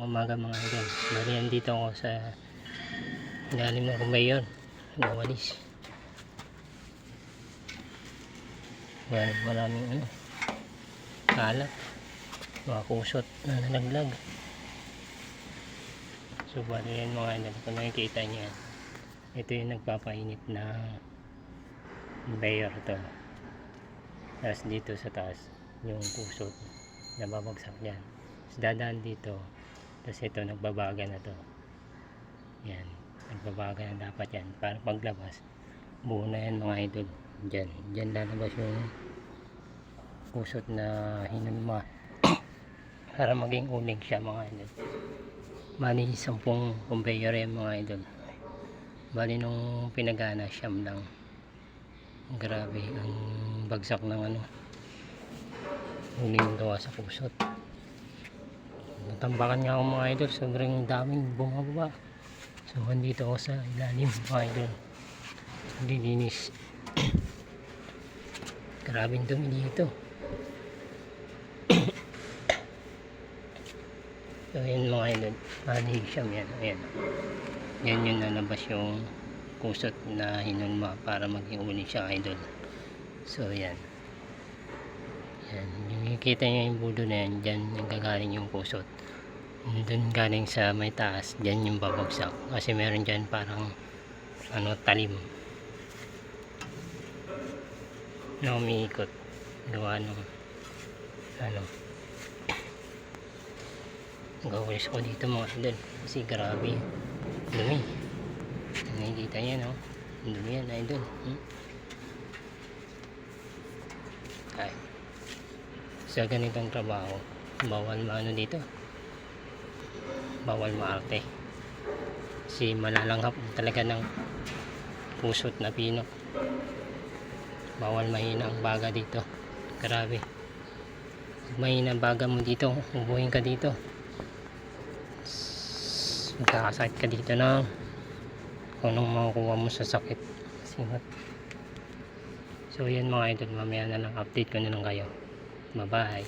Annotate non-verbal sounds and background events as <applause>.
Umaga mga idol. Bali dito ako sa ilalim ng conveyor. Nawalis. Well, maraming ano. Kalat. Mga kusot na nalaglag. So bali yan mga idol. Kung nakikita niya. Ito yung nagpapainit na conveyor to. Tapos dito sa taas yung kusot nababagsak dyan. Tapos dadaan dito. Tapos ito nagbabaga na to. Yan. Nagbabaga na dapat yan. Para paglabas, buo na yan mga idol. Dyan. Dyan lalabas yung kusot na hinulma. <coughs> para maging uling siya mga idol. Bali, sampung conveyor yan mga idol. Bali nung pinagana, siyam lang. Grabe, ang bagsak ng ano. Uling gawa sa kusot. Natambakan nga ako mga idol, sobrang daming bumaba. So, andito ako sa ilalim mga idol. Lilinis. <clears throat> Grabing dumi dito. <clears throat> so, yun mga idol. Manig siya yan. Ayan. Yan yung nalabas yung kusot na hinulma para maging uli siya idol. So, yan. Yan. Yung nakikita nyo yung budo na yan, dyan nagagaling yung kusot. Doon galing sa may taas, dyan yung babagsak. Kasi meron dyan parang ano, talim. Na umiikot. Gawa nung ano. Gawalis ko dito mga idol. Kasi grabe. Dumi. Nakikita niya no. Dumi yan. Hmm? Ay. Sa ganitong trabaho, bawal maano dito. Bawal maarte. Kasi malalanghap talaga ng pusot na pino. Bawal mahina ang baga dito. Grabe. Mahina ang baga mo dito, ubuhin ka dito. Magkakasakit ka dito na kung anong makukuha mo sa sakit. Singat. So yan mga idol, mamaya na lang update ko na lang kayo. Bye bye.